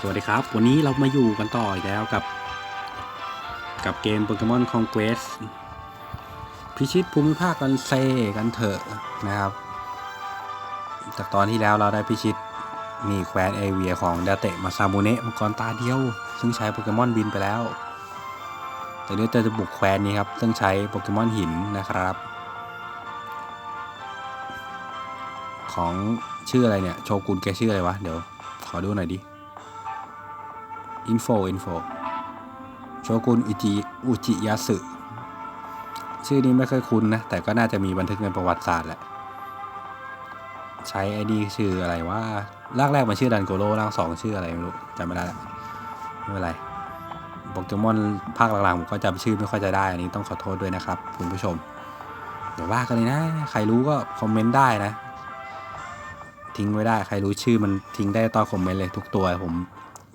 สวัสดีครับ วันนี้เรามาอยู่กันต่ออีกแล้วกับ กับเกมโปเกมอนคอนเควสพิชิตภูมิภาคกันเซกันเถอะนะครับ จากตอนที่แล้วเราได้พิชิตมีแควนเอเวียของดาเตะมาซามูเนะมังกรตาเดียว ซึ่งใช้โปเกมอนบินไปแล้ว แต่เนี้เราจะบุกแควนนี้ครับ ซึ่งใช้โปเกมอนหินนะครับ ของชื่ออะไรเนี่ย โชกุนแกชื่ออะไรวะ เดี๋ยว ขอดูหน่อยดิอินโฟอินโฟโชกุนอุจิอุจิยาสึชื่อนี้ไม่เคยคุ้นนะ แต่ก็น่าจะมีบันทึกในประวัติศาสตร์แหละ ใช้ไอ้นี่ชื่ออะไรว่าร่างแรกมันชื่อดันโกโร่ร่างสองชื่ออะไรไม่รู้จำไม่ได้ละไม่เป็นไรโปเกมอนภาคหลังๆผมก็จำชื่อไม่ค่อยจะได้ อันนี้ต้องขอโทษด้วยนะครับ คุณผู้ชมเดี๋ยวว่ากันเลยนะ ใครรู้ก็คอมเมนต์ได้นะ ทิ้งไว้ได้ ใครรู้ชื่อมันทิ้งได้ตอนคอมเมนต์เลยทุกตัวผม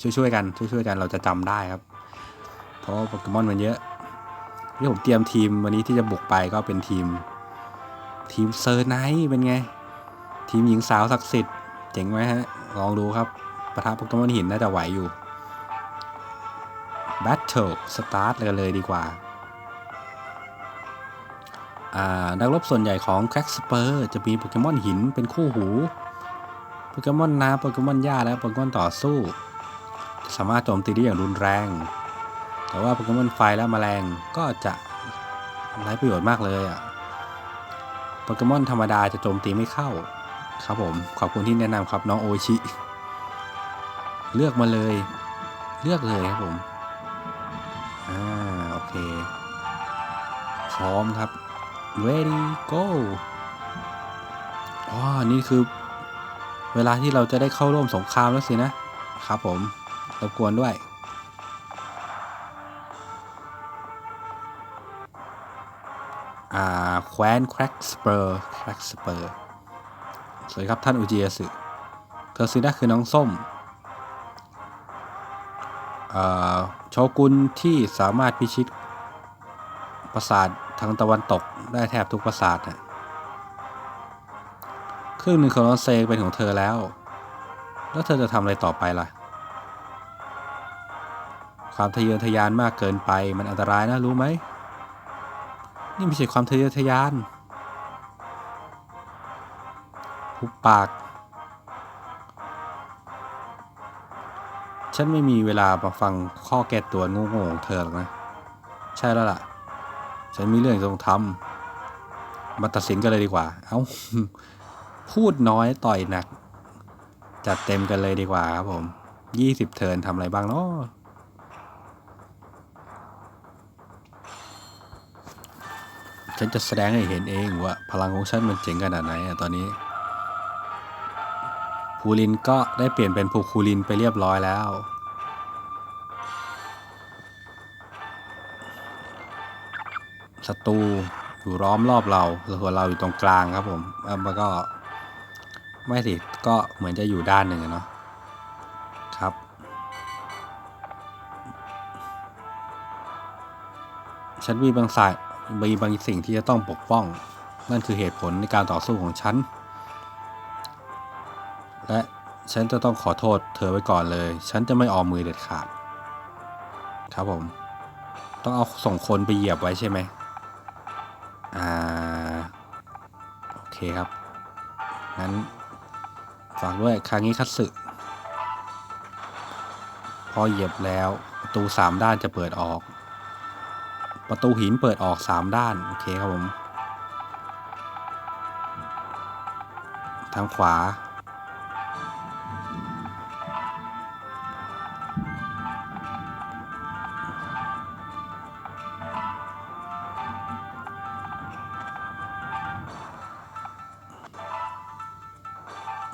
ช่วยๆกันช่วยๆกันเราจะจำได้ครับ เพราะโปเกมอนมันเยอะที่ผมเตรียมทีมวันนี้ที่จะบุกไปก็เป็นทีม ทีมเซอร์ไนท์เป็นไง ทีมหญิงสาวศักดิ์สิทธิ์เจ๋งไหมฮะ ลองดูครับประทับโปเกมอนหินน่าจะไหวอยู่ Battle Start กันเลยดีกว่าอ่านักรบส่วนใหญ่ของแค s สเปอร์จะมีโปเกมอนหินเป็นคู่หู โปเกมอนน้ำโปเกมอนหญ้าและโปเกมอนต่อสู้ สามารถโจมตีได้อย่างรุนแรง แต่ว่าโปเกมอนไฟและแมลงก็จะไร้ประโยชน์มากเลยอะโปเกมอนธรรมดาจะโจมตีไม่เข้า ครับผม ขอบคุณที่แนะนำครับน้องโอชิ เลือกมาเลย เลือกเลยครับผม อ่า โอเค พร้อมครับ ready go อ๋อนี่คือ เวลาที่เราจะได้เข้าร่วมสงครามแล้วสินะครับผมรบกวนด้วย อ่า แควนแคร็กสเปอร์แคร็กสเปอร์สวัสดีครับท่านอุจิยสึเธอซื้อได้คือน้องส้ม อ่าโชกุนที่สามารถพิชิตปราสาททางตะวันตกได้แทบทุกปราสาทนะ ครึ่งหนึ่งของน้องเซเป็นของเธอแล้ว แล้วเธอจะทำอะไรต่อไปล่ะ ความทะเยอทะยานมากเกินไปมันอันตรายนะรู้ไหม นี่ไม่ใช่ความทะเยอทะยานหุบปาก ฉันไม่มีเวลามาฟังข้อแก้ตัวโง่ๆของเธอหรอกนะ ใช่แล้วล่ะ ฉันมีเรื่องจะต้องทำมาตัดสินกันเลยดีกว่า เอา้า พูดน้อยต่อยหนัก จัดเต็มกันเลยดีกว่าครับผมยี่สิบเทิร์นทำอะไรบ้างเนาะฉันจะแสดงให้เห็นเองว่าพลังของฉันมันเจ๋งขนาดไหนอะตอนนี้ภูรินก็ได้เปลี่ยนเป็นภูคูรินไปเรียบร้อยแล้ว ศัตรูอยู่ล้อมรอบเราส่วนเราอยู่ตรงกลางครับผมแล้วมันก็ ไม่สิก็เหมือนจะอยู่ด้านหนึ่งเนาะครับฉันมีบางสายมีบางสิ่งที่จะต้องปกป้อง นั่นคือเหตุผลในการต่อสู้ของฉัน และฉันจะต้องขอโทษเธอไว้ก่อนเลย ฉันจะไม่ออมมือเด็ดขาด ครับผม ต้องเอาส่งคนไปเหยียบไว้ใช่ไหมอ่า โอเคครับ งั้น ฝากด้วยคางิคัตสึพอเหยียบแล้วประตูสามด้านจะเปิดออก ประตูหินเปิดออกสามด้าน โอเคครับผม ทางขวา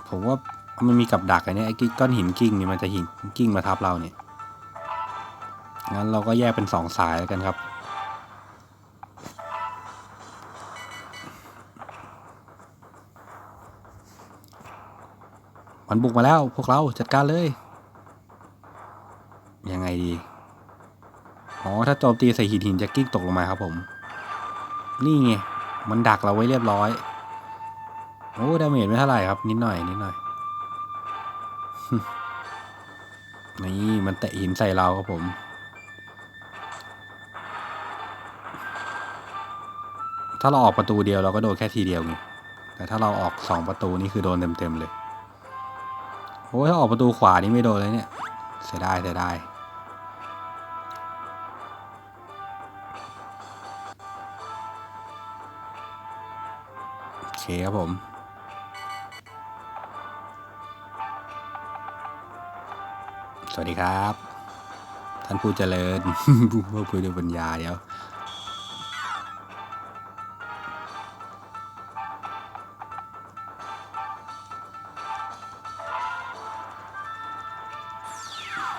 ผมว่ามันมีกับดักอันนี้ไอ้ก้อนหินกิ้งนี่มันจะหินกิ้งมาทับเราเนี่ยงั้นเราก็แยกเป็นสองสายแล้วกันครับ มันบุกมาแล้วพวกเราจัดการเลย ยังไงดี อ๋อ ถ้าโจมตีใส่หินหินจะกิ้งตกลงมาครับผม นี่ไง มันดักเราไว้เรียบร้อย โอ้ดาเมจไม่เท่าไหร่ครับ นิดหน่อยนิดหน่อย นี่มันเตะหินใส่เราครับผม ถ้าเราออกประตูเดียวเราก็โดนแค่ทีเดียวไงแต่ถ้าเราออกสองประตูนี่คือโดนเต็มๆเลยโอ้ยถ้าออกประตูขวานี่ไม่โดนเลยเนี่ย เสียดายเสียดายโอเคครับผม สวัสดีครับ ท่านผู้เจริญผู้ผู้คุยด้วยปัญญาเดี๋ยว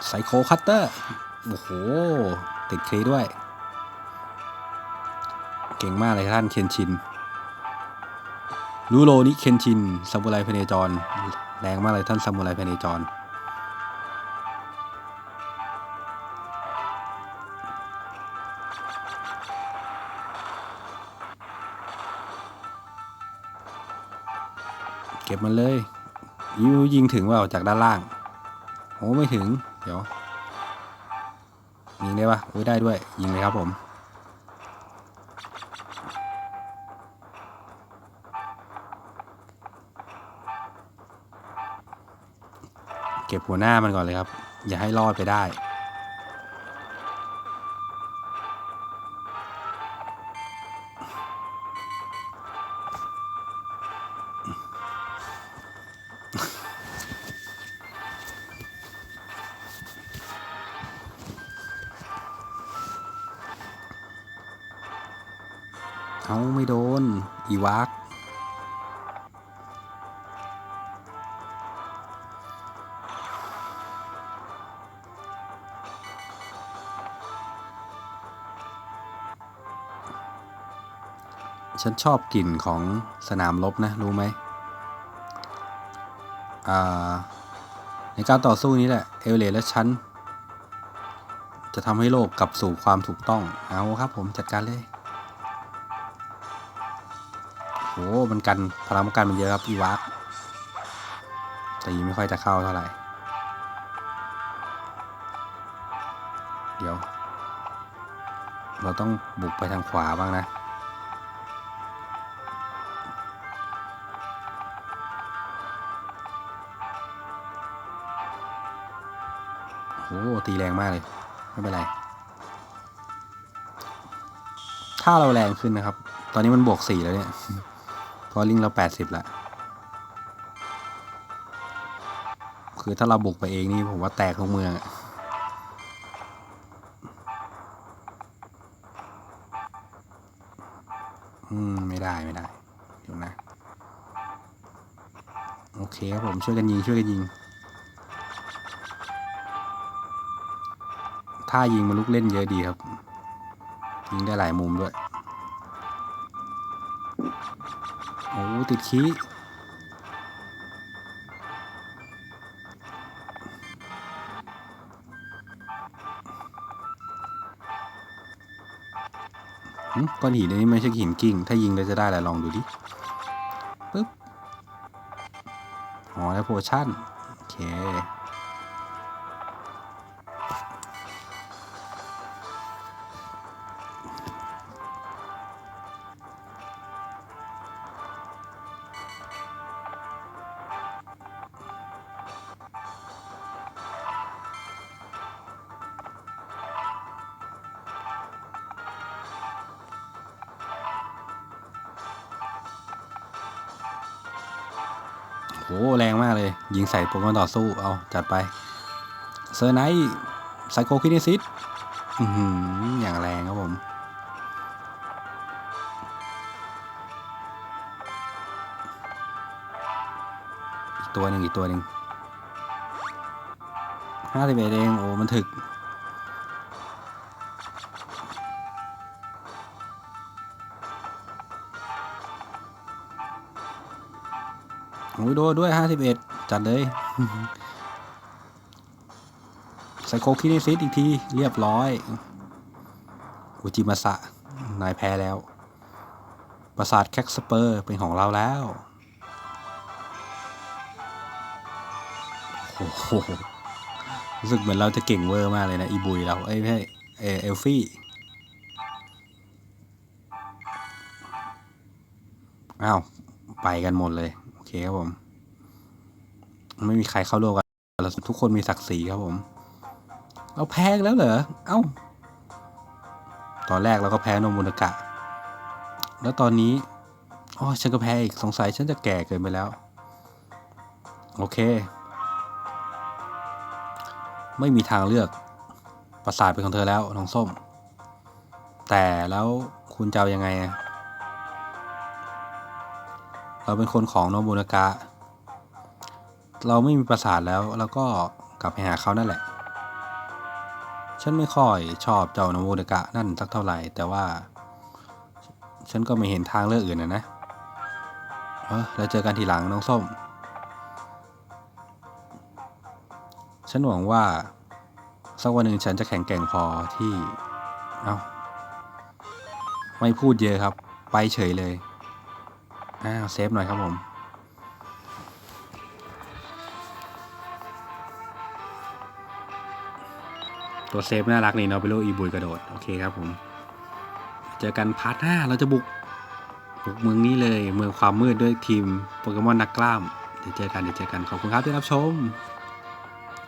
ไซโคคัตเตอร์ โอ้โห ติดคลีด้วย เก่งมากเลยท่านเคนชิน รูโรนิเคนชินซามูไรพเนจร แรงมากเลยท่านซามูไรพเนจร เก็บมันเลยยิงยิงถึงว่าจากด้านล่างโอ้ไม่ถึง เดี๋ยว ยิงได้ปะโอ้ยได้ด้วย ยิงเลยครับผม เก็บหัวหน้ามันก่อนเลยครับ อย่าให้รอดไปได้ เอาไม่โดน อีวักฉันชอบกลิ่นของสนามรบนะ รู้ไหม ในการต่อสู้นี้แหละ เอลเลและฉัน จะทำให้โลกกลับสู่ความถูกต้อง เอาครับผมจัดการเลย โหมันกันพลังกันมันเยอะครับอีวักแต่ยิงไม่ค่อยจะเข้าเท่าไหร่ เดี๋ยว เราต้องบุกไปทางขวาบ้างนะโหตีแรงมากเลย ไม่เป็นไร ถ้าเราแรงขึ้นนะครับ ตอนนี้มันบวกสี่แล้วเนี่ย เพราะลิงเราแปดสิบละคือถ้าเราบุกไปเองนี่ผมว่าแตกทั้งเมืองอะอืม ไม่ได้ไม่ได้เดี๋ยวนะ โอเคครับผมช่วยกันยิงช่วยกันยิง ถ้ายิงมันลุกเล่นเยอะดีครับ ยิงได้หลายมุมด้วย อ้ติดขี้หึก้อนหินอันนี้ไม่ใช่หินกิ้ง ถ้ายิงเราจะได้อะไรลองดูดิปึ๊บ อ๋อ แล้วโพชั่น โอเค โหแรงมากเลย ยิงใส่โปรแกรมต่อสู้ เอาจัดไป เซอร์ไนท์ไซโคคินิซิสอือหืออย่างแรงครับผม อีกตัวหนึ่งอีกตัวหนึ่งห้าสิบเอ็ดเอง โอ้ มันถึก โอ้ยโดด้วยห้าสิบเอ็ดจัดเลยไซโคคินิซิสอีกที เรียบร้อยอุจิมาสะ นายแพ้แล้ว ปราสาทแคคสเปอร์เป็นของเราแล้ว โอ้โหรู้สึกเหมือนเราจะเก่งเวอร์มากเลยนะ อีบุยเรา เอ้ยไม่ใช่เอเอลฟี่อ้าว ไปกันหมดเลย เคครับผม ไม่มีใครเข้าร่วมกันเราทุกคนมีศักดิ์ศรีครับผม เราแพ้แล้วเหรอ เอ้า ตอนแรกเราก็แพ้นมุนกะ แล้วตอนนี้อ๋อฉันก็แพ้อีกสงสัยฉันจะแก่เกินไปแล้ว โอเค ไม่มีทางเลือก ประสาทเป็นของเธอแล้วน้องส้ม แต่แล้วคุณจะเอายังไงอะ เราเป็นคนของโนบุนากะ เราไม่มีประสาทแล้วแล้วก็กลับไปหาเขานั่นแหละ ฉันไม่ค่อยชอบเจ้าโนบุนากะนั่นสักเท่าไหร่ แต่ว่า ฉันก็ไม่เห็นทางเลือกอื่นนะนะเออแล้วเจอกันทีหลังน้องส้ม ฉันหวังว่าสักวันหนึ่งฉันจะแข็งแกร่งพอที่ เอา้า ไม่พูดเยอะครับ ไปเฉยเลย อ้าวเซฟหน่อยครับผม ตัวเซฟน่ารักนี่เนาะเป็นโลอีบุยกระโดด โอเคครับผม เจอกันพาร์ทหน้าเราจะบุก บุกเมืองนี้เลยเมืองความมืดด้วยทีมโปเกมอนนักกล้าม เดี๋ยวเจอกันเดี๋ยวเจอกันขอบคุณครับที่รับชม